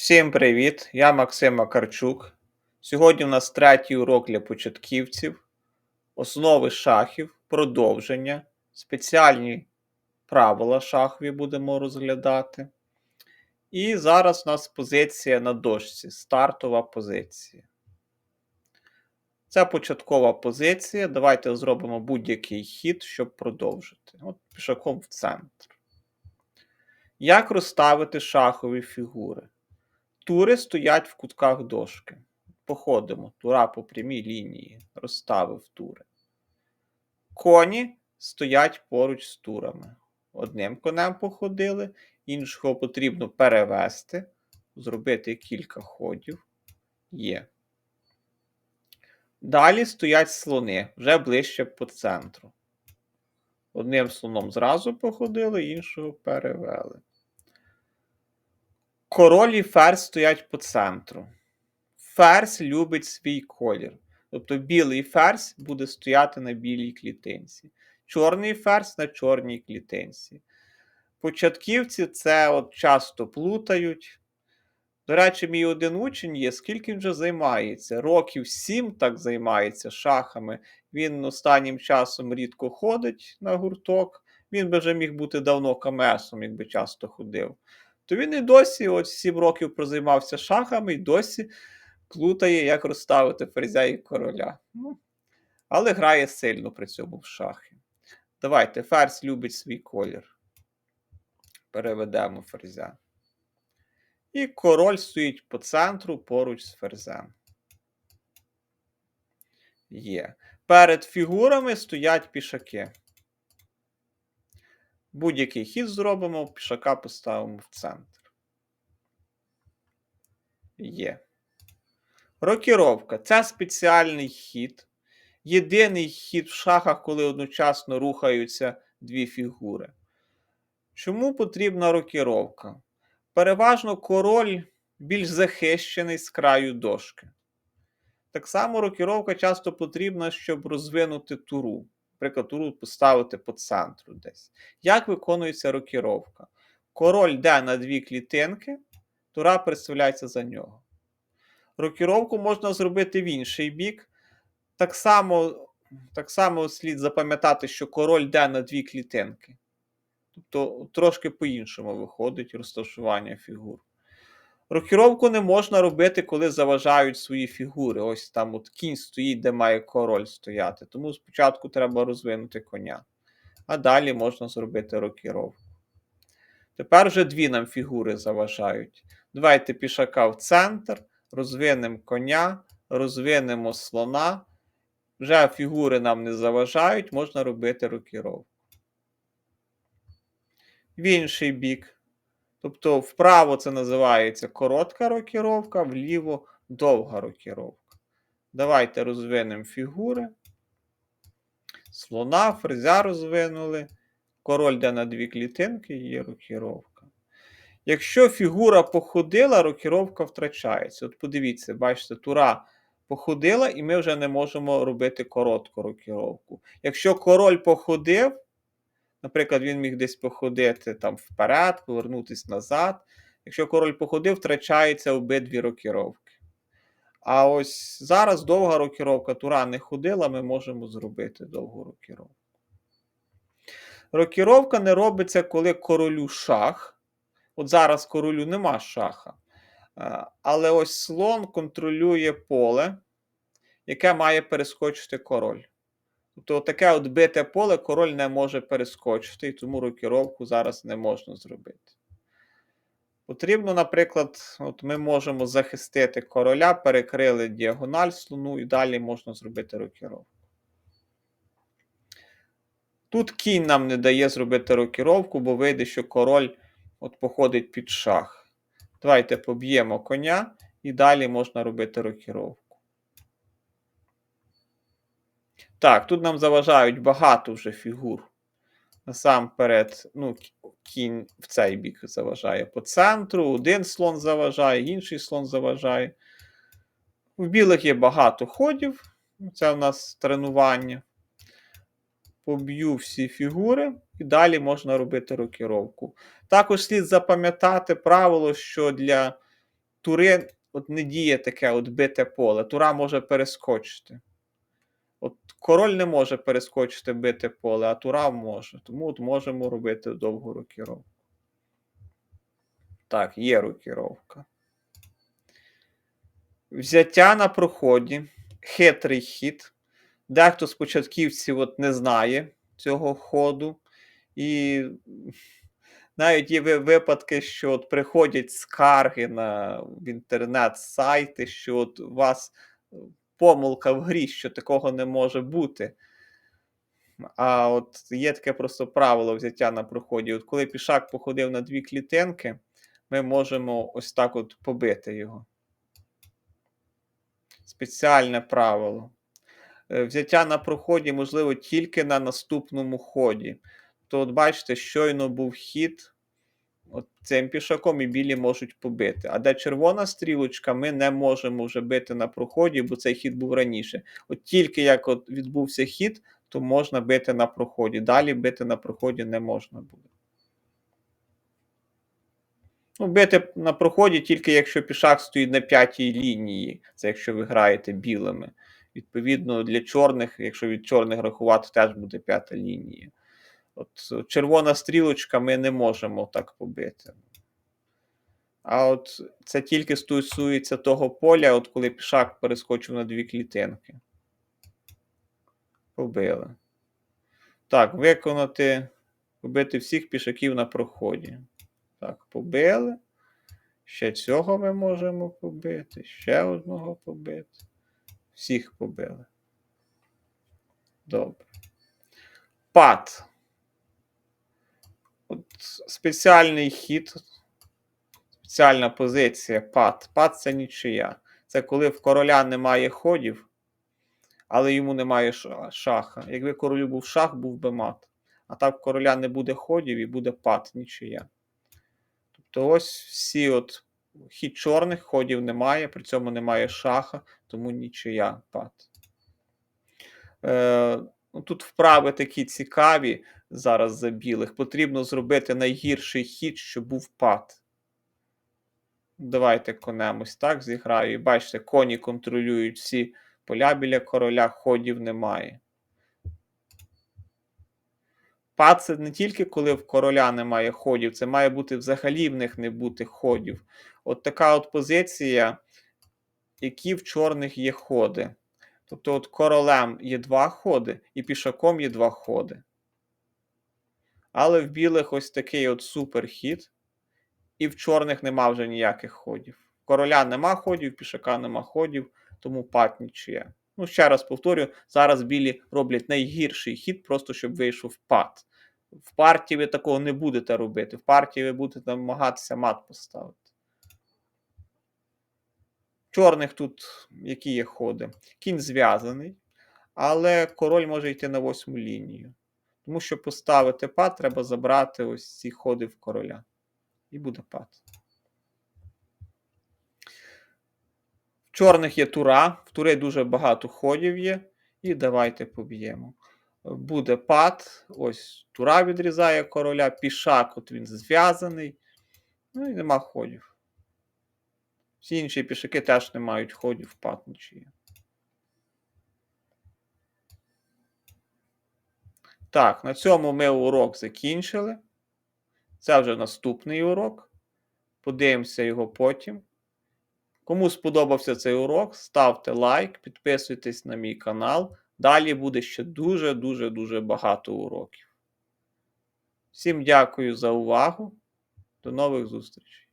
Всім привіт! Я Максим Макарчук. Сьогодні у нас третій урок для початківців, основи шахів, продовження, спеціальні правила шахові будемо розглядати. І зараз у нас позиція на дошці, стартова позиція. Це початкова позиція. Давайте зробимо будь-який хід, щоб продовжити. От пішаком в центр. Як розставити шахові фігури? Тури стоять в кутках дошки. Походимо. Тура по прямій лінії. Розставив тури. Коні стоять поруч з турами. Одним конем походили, іншого потрібно перевести, зробити кілька ходів. Є. Далі стоять слони вже ближче по центру. Одним слоном зразу походили, іншого перевели. Король і ферзь стоять по центру. Ферзь любить свій колір. Тобто білий ферзь буде стояти на білій клітинці. Чорний ферзь на чорній клітинці. Початківці це от часто плутають. До речі, мій один учень є, скільки він вже займається? Років сім так займається шахами. Він останнім часом рідко ходить на гурток. Він би вже міг бути давно камесом, якби часто ходив то він і досі, от 7 років прозаймався шахами і досі плутає, як розставити ферзя і короля. Ну, Але грає сильно при цьому в шахи. Давайте, ферзь любить свій колір. Переведемо ферзя. І король стоїть по центру поруч з ферзем. Є. Перед фігурами стоять пішаки. Будь-який хід зробимо, пішака поставимо в центр. Є. Рокіровка це спеціальний хід. Єдиний хід в шахах, коли одночасно рухаються дві фігури. Чому потрібна рокіровка? Переважно король більш захищений з краю дошки. Так само рокіровка часто потрібна, щоб розвинути туру наприклад, тут поставити по центру десь. Як виконується рокіровка? Король йде на дві клітинки, тура представляється за нього. Рокіровку можна зробити в інший бік. Так само так само слід запам'ятати, що король йде на дві клітинки. Тобто трошки по-іншому виходить розташування фігур. Рокіровку не можна робити, коли заважають свої фігури. Ось там от кінь стоїть, де має король стояти. Тому спочатку треба розвинути коня. А далі можна зробити рокіровку. Тепер вже дві нам фігури заважають. Давайте пішака в центр, розвинемо коня, розвинемо слона. Вже фігури нам не заважають, можна робити рокіровку. В інший бік. Тобто вправо це називається коротка рокіровка, вліво довга рокіровка. Давайте розвинемо фігури. Слона, фрезя розвинули. Король йде на дві клітинки є рокіровка. Якщо фігура походила, рокіровка втрачається. От подивіться, бачите, тура походила, і ми вже не можемо робити коротку рокіровку. Якщо король походив, Наприклад, він міг десь походити там вперед, повернутися назад. Якщо король походив, втрачаються обидві рокіровки. А ось зараз довга рокіровка тура не ходила, ми можемо зробити довгу рокіровку. Рокіровка не робиться, коли королю шах. От зараз королю нема шаха. Але ось слон контролює поле, яке має перескочити король. Тобто таке от бите поле король не може перескочити, і тому рокіровку зараз не можна зробити. Потрібно, наприклад, от ми можемо захистити короля, перекрили діагональ слону, і далі можна зробити рокіровку. Тут кінь нам не дає зробити рокіровку, бо вийде, що король от походить під шах. Давайте поб'ємо коня, і далі можна робити рокіровку. Так, тут нам заважають багато вже фігур. Насамперед, ну, кінь в цей бік заважає по центру, один слон заважає, інший слон заважає. В білих є багато ходів. Це у нас тренування. Поб'ю всі фігури, і далі можна робити рокіровку. Також слід запам'ятати правило, що для тури от не діє таке от бите поле. Тура може перескочити. От король не може перескочити бите поле, а тура може. Тому от можемо робити довгу рокіровку. Так, є рокіровка. Взяття на проході. Хитрий хід. Дехто з початківців от не знає цього ходу. І навіть є випадки, що от приходять скарги на інтернет-сайти, що от вас помилка в грі, що такого не може бути. А от є таке просто правило взяття на проході. От коли пішак походив на дві клітинки, ми можемо ось так от побити його. Спеціальне правило. Е, Взяття на проході можливо тільки на наступному ході. То, от бачите, щойно був хід от цим пішаком і білі можуть побити. А де червона стрілочка, ми не можемо вже бити на проході, бо цей хід був раніше. От тільки як от відбувся хід, то можна бити на проході. Далі бити на проході не можна буде. Ну, бити на проході тільки якщо пішак стоїть на п'ятій лінії, це якщо ви граєте білими. Відповідно, для чорних, якщо від чорних рахувати, теж буде п'ята лінія. От е, червона стрілочка ми не можемо так побити. А от це тільки стосується того поля, от коли пішак перескочив на дві клітинки. Побили. Так, виконати, побити всіх пішаків на проході. Так, побили. Ще цього ми можемо побити. Ще одного побити. Всіх побили. Добре. Пад. Спеціальний хід, спеціальна позиція пад. Пад це нічия. Це коли в короля немає ходів, але йому немає шаха. Якби королю був шах, був би мат. А так короля не буде ходів і буде пад, нічия. Тобто ось всі от хід чорних ходів немає, при цьому немає шаха, тому нічия пад. Е, ну, тут вправи такі цікаві зараз за білих. Потрібно зробити найгірший хід, щоб був пад. Давайте конем ось так зіграю. І бачите, коні контролюють всі поля біля короля, ходів немає. Пад це не тільки коли в короля немає ходів, це має бути взагалі в них не бути ходів. От така от позиція, які в чорних є ходи. Тобто, от королем є два ходи, і пішаком є два ходи. Але в білих ось такий от суперхід, і в чорних нема вже ніяких ходів. Короля нема ходів, пішака нема ходів, тому пад нічия. Ну, ще раз повторю, зараз білі роблять найгірший хід, просто щоб вийшов пад. В партії ви такого не будете робити. В партії ви будете намагатися мат поставити. Чорних тут які є ходи? Кінь зв'язаний, але король може йти на восьму лінію. Тому що поставити пад, треба забрати ось ці ходи в короля. І буде пад. В чорних є тура. В тури дуже багато ходів є. І давайте поб'ємо. Буде пад. Ось тура відрізає короля, пішак, от він зв'язаний. Ну і нема ходів. Всі інші пішаки теж не мають ходів, пад нічиє. Так, на цьому ми урок закінчили. Це вже наступний урок. Подивимося його потім. Кому сподобався цей урок, ставте лайк, підписуйтесь на мій канал. Далі буде ще дуже-дуже дуже багато уроків. Всім дякую за увагу. До нових зустрічей!